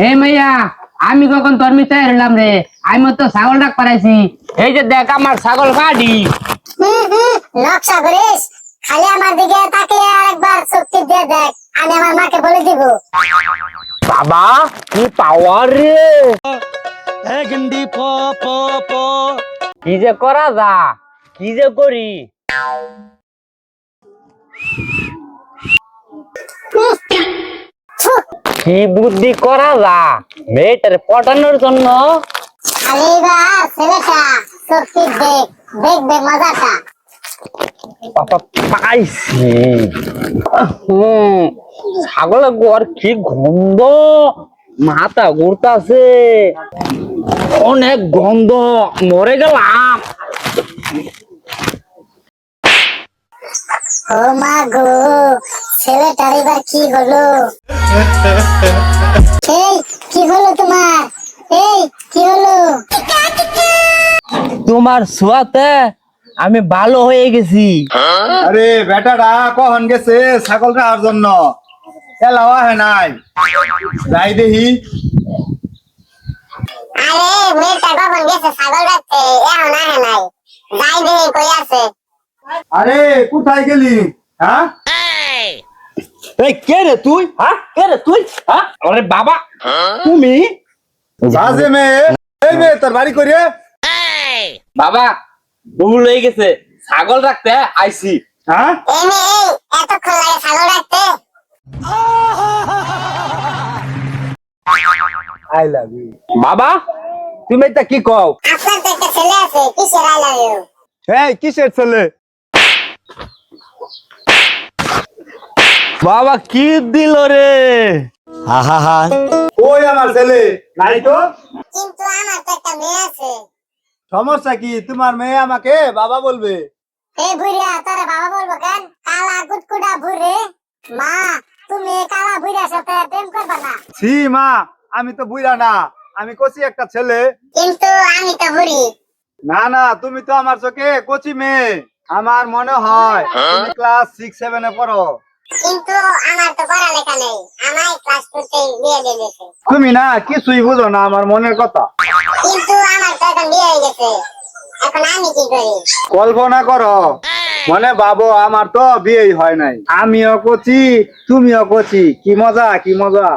এ মাইয়া আমি কখন তোর মিশাই হলাম রে? আমি তো ছাগল ডাক পারাইছি এই যে দেখ আমার ছাগল কাটি নকশা করিস খালি আমার দিকে তাকিয়ে আরেকবার চোখটি দিয়ে দেখ। আমি আমার মাকে বলে দিব। বাবা কি পাওয়ার রে? কি যে করা যা? কি যে করি? কি বুদ্ধি করা যা? মেয়েটার পটানোর জন্য। এবার ছেলেটা চোখটি দেখ দেখবে মজাটা। বাবা পাইছি। হুম ছাগলের গোয়ার কি গন্ধ? মাথা ঘুরতাছে। অনেক গন্ধ মরে গেলাম। ও মা গো ছেলেটার এবার কি হলো? এই কি হলো তোমার? এই কি হলো? তোমার ছোঁয়াতে আমি ভালো হয়ে গেছি। আরে বেটাটা কখন গেছে? ছাগল রাখার জন্য। এলাও আহে নাই। যাই দেখি। আরে মেয়েটা কখন গেছে? ছাগল রাখতে? এখন আহে নাই। যাই দেখি কই আছে? আরে কোথায় গেলি? হ্যাঁ? এই কে রে তুই? হ্যাঁ? কে রে তুই? হ্যাঁ? আরে বাবা। তুমি? বাজে মেয়ে। এই মেয়ে তোর বাড়ি করিয়ে বাবা ভুল হয়ে গেছে। ছাগল রাখতে আইছি। হ্যাঁ? এই মেয়ে এই এতক্ষণ লাগে ছাগল রাখতে আই লাভ ইউ বাবা তুমি এটা কি কও? আপনার তো একটা ছেলে আছে কিসের আই লাভ ইউ এই কিসের ছেলে? বাবা কি দিল রে? ওই আমার ছেলে? নাই তো? কিন্তু আমার তো একটা মেয়ে আছে। সমস্যা কি? তোমার মেয়ে আমাকে বাবা বলবে। এই বুড়িয়া তোরে বাবা বলব কেন? কালা কুটকুটা বুড়ি মা তুমি কালা বুড়িয়ার সাথে প্রেম করবে না? ছি মা আমি তো বুইরা না। আমি কচি একটা ছেলে। কিন্তু আমি তো বুড়ি না না তুমি তো আমার চোখে কচি মেয়ে। আমার মনে হয় তুমি ক্লাস সিক্স সেভেনে পড়ো। কিন্তু আমার তো পড়ালেখা নেই। আমায় ক্লাস করতে বিয়ে দিয়ে দিয়েছে। তুমি না কিছুই বুঝো না আমার মনের কথা। কিন্তু আমার তো এখন বিয়ে হয়ে গেছে। এখন আমি কি করি? কল্পনা করো মনে ভাবো আমার তো বিয়েই হয় নাই। আমিও কচি তুমিও কচি। কি মজা কি মজা।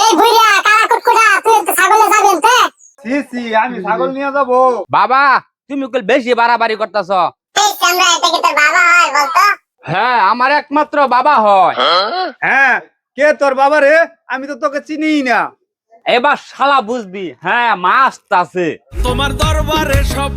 এই বুড়িয়া কালা কুটকুটা তুই তো ছাগলে যাবেন তে? সি সি আমি ছাগল নিয়ে যাব। বাবা তুমি কল বেশি বাড়াবাড়ি করতেছ? এই চামড়া এটা কি তোর বাবা হয় হ্যাঁ আমার একমাত্র বাবা হয়। হ্যাঁ? কে তোর বাবা রে? আমি তো তোকে চিনি না। এবার শালা বুঝবি হ্যাঁ মাস্ট আছে। তোমার দরবারে সব